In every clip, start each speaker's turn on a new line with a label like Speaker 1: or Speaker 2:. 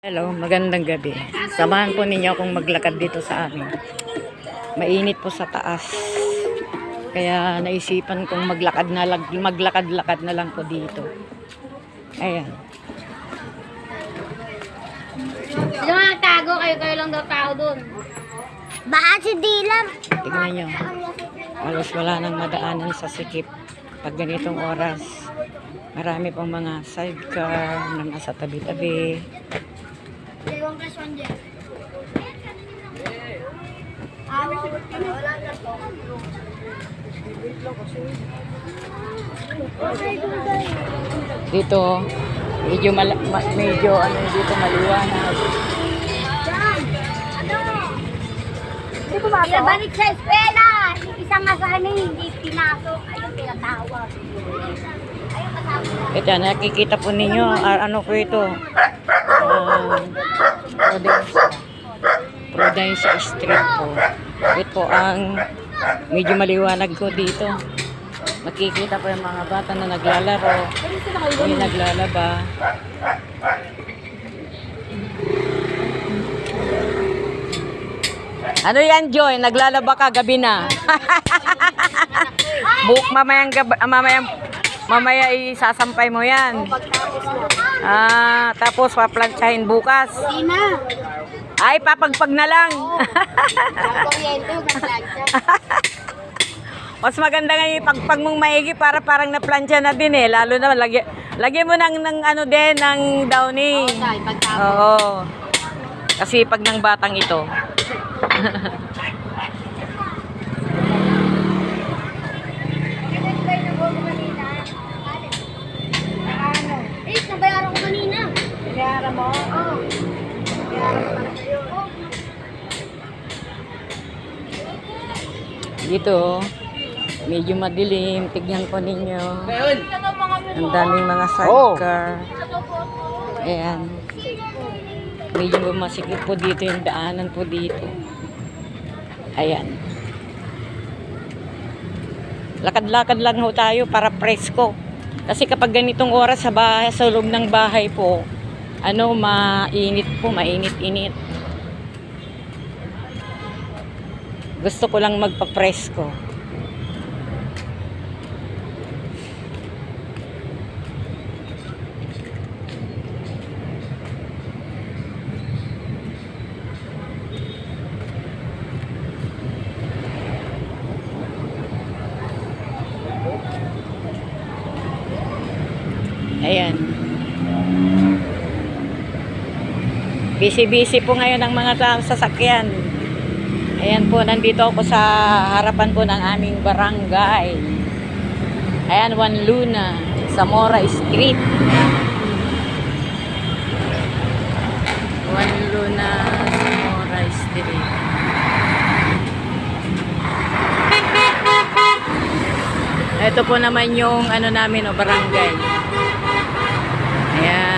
Speaker 1: Hello, magandang gabi. Samahan po ninyo akong maglakad dito sa amin. Mainit po sa taas. Kaya naisipan kong maglakad na lag- maglakad-lakad na lang po dito. Ayan.
Speaker 2: Sino nga tago? Kayo kayo lang daw tao dun. Baka si Dylan.
Speaker 1: Tignan nyo. Halos wala nang madaanan sa sikip. Pag ganitong oras, marami pang mga sidecar na nasa tabi-tabi.
Speaker 2: Dalawang plus one dyan. Ah, wala na to.
Speaker 1: Dito, medyo, mala- ma- medyo ano dito maliwanag.
Speaker 2: Hindi pumasok? Pinabalik sa eskwela. Isang asahan na hindi pinasok. Ayun, pinatawag. Ayun, kasama.
Speaker 1: Ito, nakikita po ninyo, ano po ito? Ah, Prudencia. Prudencia Street po. Ito ang medyo maliwanag ko dito. Makikita po yung mga bata na naglalaro. May naglalaba. Ano yan, Joy? Naglalaba ka gabi na. Buk mamayang gab ah, mamayang mamaya isasampay mo yan. Ah, tapos paplantsahin bukas.
Speaker 2: Hindi na.
Speaker 1: Ay, papagpag na lang.
Speaker 2: Ang kuryente, magplansya.
Speaker 1: Mas maganda nga yung pagpag mong maigi para parang naplansya na din eh. Lalo na, lagi, lagi mo ng, ng ano din, ng downy.
Speaker 2: Dahil pagtapos.
Speaker 1: Oo. Kasi pag ng batang ito.
Speaker 2: Eh, nabayaran ko kanina. Nabayaran mo? Oo.
Speaker 1: Dito, medyo madilim. Tignan po ninyo. Ang daming mga sidecar. Ayan. Medyo masikip po dito yung daanan po dito. Ayan. Lakad-lakad lang ho tayo para presko. Kasi kapag ganitong oras sa bahay, sa loob ng bahay po, ano, mainit po, mainit-init. Gusto ko lang magpa-presko. Ayan. Busy-busy po ngayon ang mga sasakyan. Ayan po, nandito ako sa harapan po ng aming barangay. Ayan, Juan Luna, Zamora Street. Juan Luna, Zamora Street. Ito po naman yung ano namin, o, barangay. Ayan.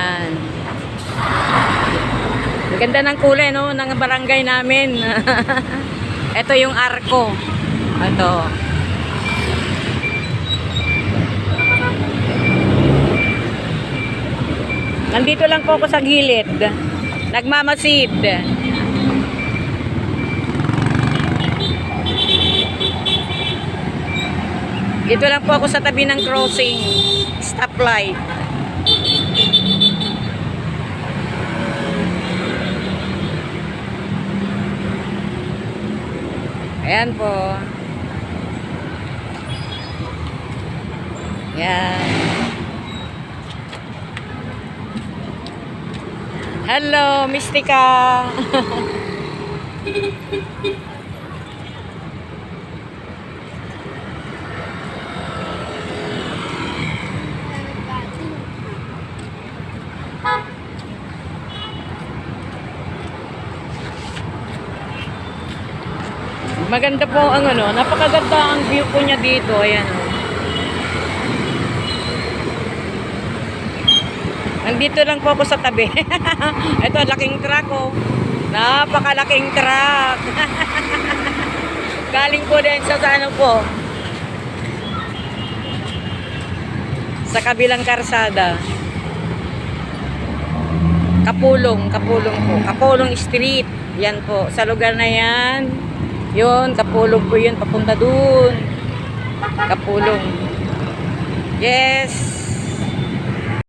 Speaker 1: Ganda ng kulay, no, ng barangay namin. Ito yung arko. Ito. Nandito lang po ako sa gilid. Nagmamasid. Dito lang po ako sa tabi ng crossing. Stoplight. Ayan po. Ayan. Hello, Mystica. Maganda po ang ano, napakaganda ang view po niya dito. Ayan. Nandito lang po ako sa tabi. Ito, laking truck oh. Napakalaking truck. Galing po din sa, sa ano po. Sa kabilang karsada. Kapulong, Kapulong po. Kapulong Street. Yan po. Sa lugar na yan. Yun, Kapulong po yun. Papunta dun. Kapulong. Yes.